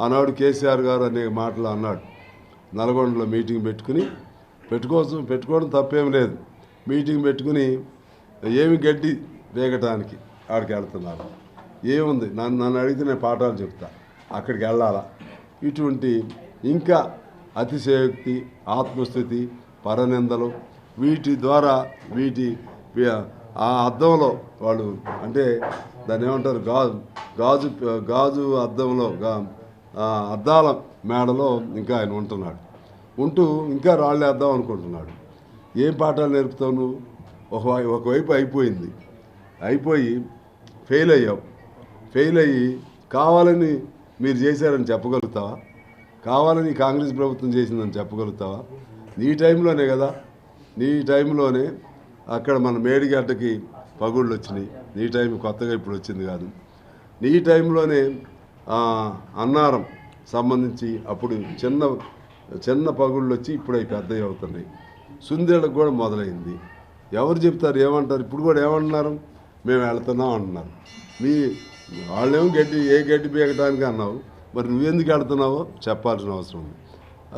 ఆనాడు కేసీఆర్ గారు అనే మాటలు అన్నాడు. నల్గొండలో మీటింగ్ పెట్టుకుని పెట్టుకోవచ్చు పెట్టుకోవడం తప్పేం లేదు. మీటింగ్ పెట్టుకుని ఏమి గడ్డి వేగటానికి ఆడికి వెళ్తున్నారు. ఏముంది? నన్ను నన్ను అడిగితే నేను పాఠాలు చెప్తా. అక్కడికి వెళ్ళాలా? ఇటువంటి ఇంకా అతిశయోక్తి ఆత్మస్థుతి పరనిందలు వీటి ద్వారా వీటి ఆ అద్దంలో వాళ్ళు అంటే దాన్ని ఏమంటారు? గాజు గాజు గాజు అద్దంలో గా అద్దాల మేడలో ఇంకా ఆయన ఉంటున్నాడు. ఉంటూ ఇంకా రాళ్ళేద్దాం అనుకుంటున్నాడు. ఏం పాఠాలు నేర్పుతావు ఒక ఒకవైపు అయిపోయింది. అయిపోయి ఫెయిల్ అయ్యావు. ఫెయిల్ అయ్యి కావాలని మీరు చేశారని చెప్పగలుగుతావా? కావాలని కాంగ్రెస్ ప్రభుత్వం చేసిందని చెప్పగలుగుతావా? నీ టైంలోనే కదా. నీ టైంలోనే అక్కడ మన మేడిగడ్డకి పగుళ్ళు వచ్చినాయి. నీ టైం కొత్తగా ఇప్పుడు వచ్చింది కాదు. నీ టైంలోనే అన్నారం సంబంధించి అప్పుడు చిన్న చిన్న పగుళ్ళు వచ్చి ఇప్పుడు అవి పెద్దవి అవుతున్నాయి. సుందేళ్ళకు కూడా మొదలైంది. ఎవరు చెప్తారు ఏమంటారు? ఇప్పుడు కూడా ఏమంటున్నారు మేము వెళ్తున్నాం అంటున్నారు మీ వాళ్ళేమో గడ్డి ఏ గడ్డి పీకటానికి అన్నావు? మరి నువ్వెందుకు వెళ్తున్నావో చెప్పాల్సిన అవసరం ఉంది.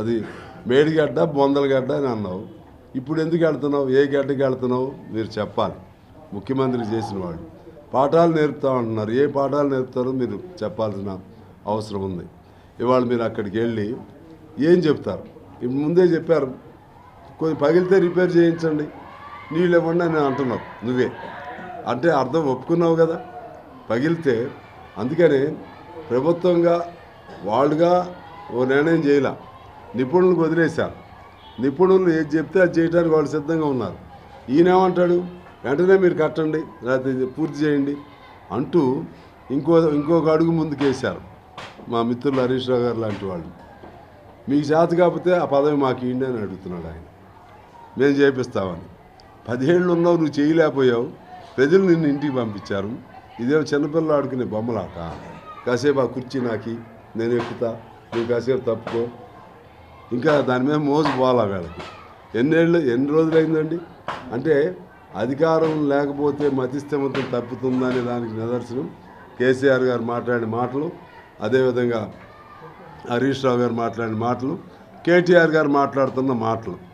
అది మేడిగడ్డ బొందలగడ్డ అని అన్నావు. ఇప్పుడు ఎందుకు వెళ్తున్నావు? ఏ గడ్డకి వెళ్తున్నావు? మీరు చెప్పాలి. ముఖ్యమంత్రి చేసిన వాళ్ళు. పాఠాలు నేర్పుతామంటున్నారు ఏ పాఠాలు నేర్పుతారో మీరు చెప్పాల్సిన అవసరం ఉంది. ఇవాళ మీరు అక్కడికి వెళ్ళి ఏం చెప్తారు? ముందే చెప్పారు. కొంచెం పగిలితే రిపేర్ చేయించండి. నీళ్ళు ఇవ్వండి అని అంటున్నావు నువ్వే. అంటే అర్థం ఒప్పుకున్నావు కదా? పగిలితే అందుకనే ప్రభుత్వంగా వాళ్ళుగా ఓ నిర్ణయం చేయలే. నిపుణులకు వదిలేశారు. నిపుణులు ఏది చెప్తే అది చేయడానికి వాళ్ళు సిద్ధంగా ఉన్నారు. ఈయనేమంటాడు? వెంటనే మీరు కట్టండి లేకపోతే పూర్తి చేయండి అంటూ ఇంకో ఇంకొక అడుగు ముందుకేశారు మా మిత్రులు హరీష్ రావు గారు లాంటి వాళ్ళు. మీకు చేత కాకపోతే ఆ పదవి మాకు ఇండి అని అడుగుతున్నాడు ఆయన. మేము చేపిస్తామని. పదిహేళ్ళు ఉన్నావు నువ్వు చేయలేకపోయావు. ప్రజలు నిన్ను ఇంటికి పంపించారు. ఇదేమో చిన్నపిల్లలు ఆడుకునే బొమ్మలాట? కాసేపు ఆ కుర్చీ నాకి నేను ఎక్కుతా నువ్వు కాసేపు తప్పుకో. ఇంకా దాని మీద మోజు పోవాలా వీళ్ళకి? ఎన్నేళ్ళు ఎన్ని రోజులు అయిందండి అంటే అధికారం లేకపోతే మతిస్థిమతం తప్పుతుందనే దానికి నిదర్శనం. కేసీఆర్ గారు మాట్లాడిన మాటలు అదేవిధంగా హరీష్ రావు గారు మాట్లాడిన మాటలు కేటీఆర్ గారు మాట్లాడుతున్న మాటలు.